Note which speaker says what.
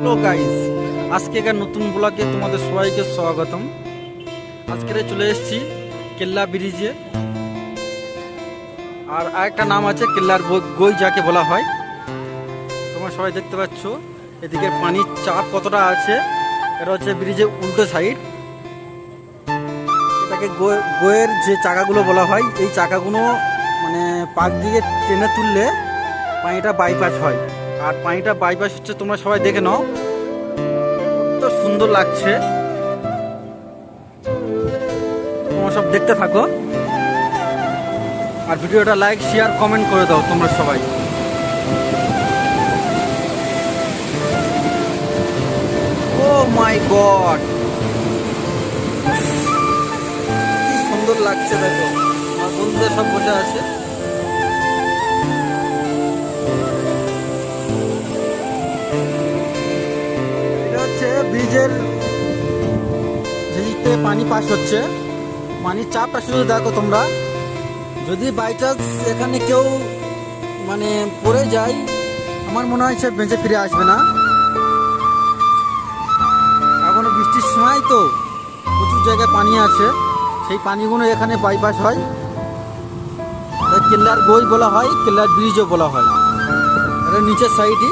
Speaker 1: Hello guys আজকেকার নতুন ব্লগে তোমাদের সবাইকে স্বাগতম। আজকে চলে এসেছি কেল্লা ব্রিজে। আর আরেকটা নাম আছে কেল্লার গই যাকে বলা হয়। তোমরা সবাই দেখতে পাচ্ছ, এদিকে পানির চাপ কতটা আছে, এটা হচ্ছে ব্রিজের উল্টো সাইড এটাকে গোয়ের যে চাকাগুলো বলা হয়, এই চাকাগুলো মানে পাক দিয়ে টেনে তুললে পানিটা বাইপাস হয়। আর পানিটা বাইপাস হচ্ছে, তোমরা সবাই দেখে নাও। কত সুন্দর লাগছে। তোমরা সব দেখতে থাকো। আর ভিডিওটা লাইক শেয়ার কমেন্ট করে দাও তোমরা সবাই। ও মাই গড সুন্দর লাগছে দেখো। আমার বন্ধুদের সব বসে আছে। ব্রিজের যেদিকে পানি পাস হচ্ছে, পানির চাপটা শুধু দেখো তোমরা। যদি বাই চান্স এখানে কেউ মানে পড়ে যায়, আমার মনে হয় সে বেঁচে ফিরে আসবে না। এখনও বৃষ্টির সময় তো প্রচুর জায়গায় পানি আছে, সেই পানিগুলো এখানে বাইপাস হয়। কেল্লার গই বলা হয়, কেল্লার ব্রিজও বলা হয়। নিচের সাইডই